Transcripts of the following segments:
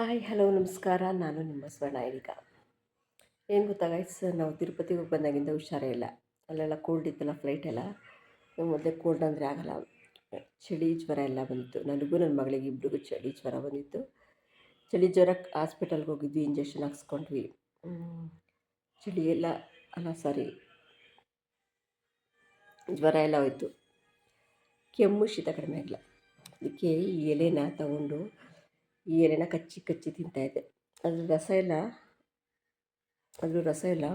Hi, hello, ನಮಸ್ಕಾರ. ನಾನು ನಿಮ್ಮ ಸ್ವರ್ಣ ಈಗ ಏನು ಗೊತ್ತಾ ಸರ್ ನಾವು ತಿರುಪತಿಗೆ ಹೋಗಿ ಬಂದಾಗಿಂದ ಹುಷಾರೇ ಇಲ್ಲ. ಅಲ್ಲೆಲ್ಲ ಕೋಲ್ಡ್ ಇತ್ತಲ್ಲ ಫ್ಲೈಟ್ ಎಲ್ಲ. ಮೊದಲೇ ಕೋಲ್ಡ್ ಅಂದರೆ ಆಗಲ್ಲ. ಚಳಿ ಜ್ವರ ಎಲ್ಲ ಬಂದಿತ್ತು ನನಗೂ ನನ್ನ ಮಗಳಿಗೆ ಇಬ್ಬರಿಗೂ ಚಳಿ ಜ್ವರ ಬಂದಿತ್ತು. ಚಳಿ ಜ್ವರಕ್ಕೆ ಹಾಸ್ಪಿಟಲ್ಗೆ ಹೋಗಿದ್ವಿ ಇಂಜೆಕ್ಷನ್ ಹಾಕ್ಸ್ಕೊಂಡ್ವಿ. ಚಳಿ ಎಲ್ಲ, ಅಲ್ಲ ಸಾರಿ ಜ್ವರ ಎಲ್ಲ ಹೋಯ್ತು. ಕೆಮ್ಮು ಶೀತ ಕಡಿಮೆ ಆಗಿಲ್ಲ ಅದಕ್ಕೆ ಈ ಎಲೆನ ತಗೊಂಡು ಈ ಎಲೆನ ಕಚ್ಚಿ ಕಚ್ಚಿ ತಿಂತಾಯಿದ್ದೆ ಅದ್ರ ರಸ ಎಲ್ಲ, ಅದ್ರ ರಸ ಎಲ್ಲ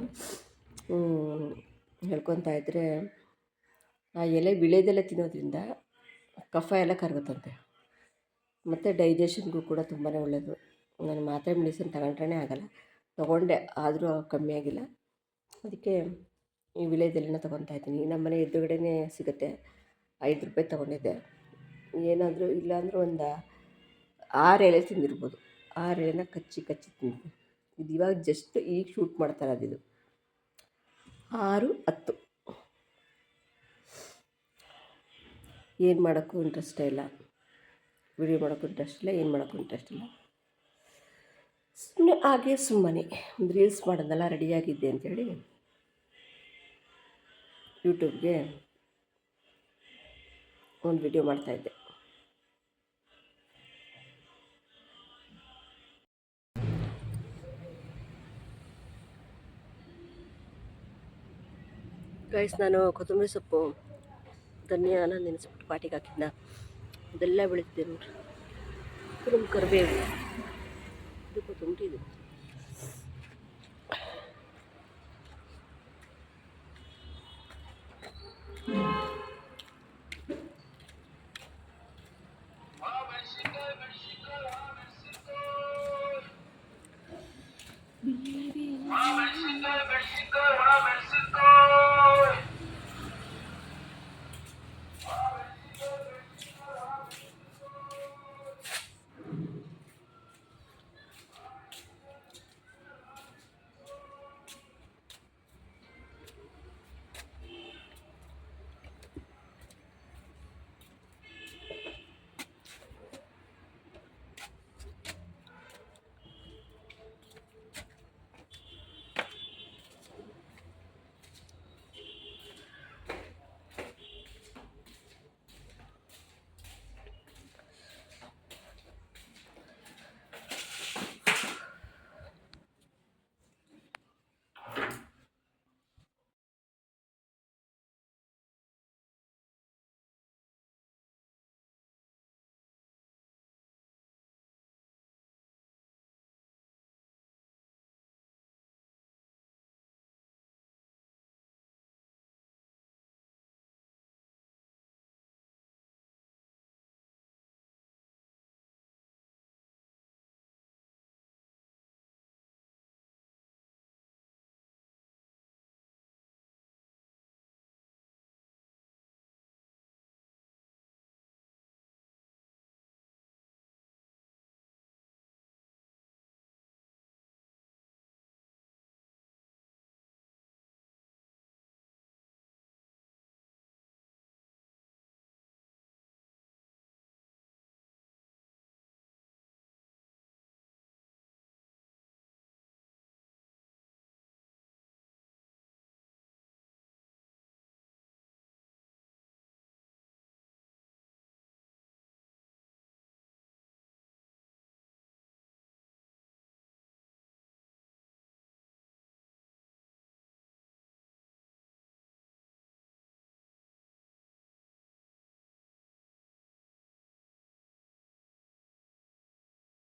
ಹೇಳ್ಕೊತಾ ಇದ್ದರೆ ಆ ಎಲೆ ಬಿಳೆದೆಲ್ಲ ತಿನ್ನೋದ್ರಿಂದ ಕಫ ಎಲ್ಲ ಕರಗುತ್ತಂತೆ. ಮತ್ತು ಡೈಜೆಷನ್ಗೂ ಕೂಡ ತುಂಬಾ ಒಳ್ಳೆಯದು ನಾನು ಮಾತ್ರೆ ಮೆಡಿಸಿನ್ ತಗೊಂಡ್ರೇ ಆಗಲ್ಲ. ತೊಗೊಂಡೆ, ಆದರೂ ಕಮ್ಮಿ ಆಗಿಲ್ಲ. ಅದಕ್ಕೆ ಈ ವಿಳೆದೆಲೆನ ತೊಗೊತಾ ಇದ್ದೀನಿ. ನಮ್ಮ ಮನೆ ಎದುರುಗಡೆನೇ ಸಿಗುತ್ತೆ. ಐದು ರೂಪಾಯಿ ತೊಗೊಂಡಿದ್ದೆ. ಏನಾದರೂ ಇಲ್ಲಾಂದರೂ ಒಂದು ಆರು ಎಳೆ ತಿಂದಿರ್ಬೋದು. ಆರು ಕಚ್ಚಿ ಕಚ್ಚಿ ತಿಂತೀನಿ ಇದು ಇವಾಗ ಜಸ್ಟ್ ಈಗ ಶೂಟ್ ಮಾಡ್ತಾರೆ ಇರೋದು ಇದು. ಆರು, ಹತ್ತು. ಏನು ಮಾಡೋಕ್ಕೂ ಇಂಟ್ರೆಸ್ಟೇ ಇಲ್ಲ. ವಿಡಿಯೋ ಮಾಡೋಕ್ಕೂ ಇಂಟ್ರೆಸ್ಟ್ ಇಲ್ಲ, ಏನು ಮಾಡೋಕ್ಕೂ ಇಂಟ್ರೆಸ್ಟ್ ಇಲ್ಲ. ಸುಮ್ಮನೆ ಹಾಗೆ ಸುಮ್ಮನೆ. ಒಂದು ರೀಲ್ಸ್ ಮಾಡೋದೆಲ್ಲ ರೆಡಿಯಾಗಿದ್ದೆ ಅಂಥೇಳಿ ಯೂಟ್ಯೂಬ್ಗೆ ಒಂದು ವಿಡಿಯೋ ಮಾಡ್ತಾಯಿದ್ದೆ ಗೈಸ್ ನಾನು ಕೊತ್ತಂಬರಿ ಸೊಪ್ಪು, ಧನಿಯಾನ ನೆನೆಸ್ಬಿಟ್ಟು ಪಾಟಿಗೆ ಹಾಕಿದ್ನ. ಅದೆಲ್ಲ ಬೆಳೀತಿದ್ದೆ ನೋಡ್ರಿ. ನಮ್ಮ ಕರಿಬೇವು. ಇದು ಕೊತ್ತಂಬರಿ ಇದು.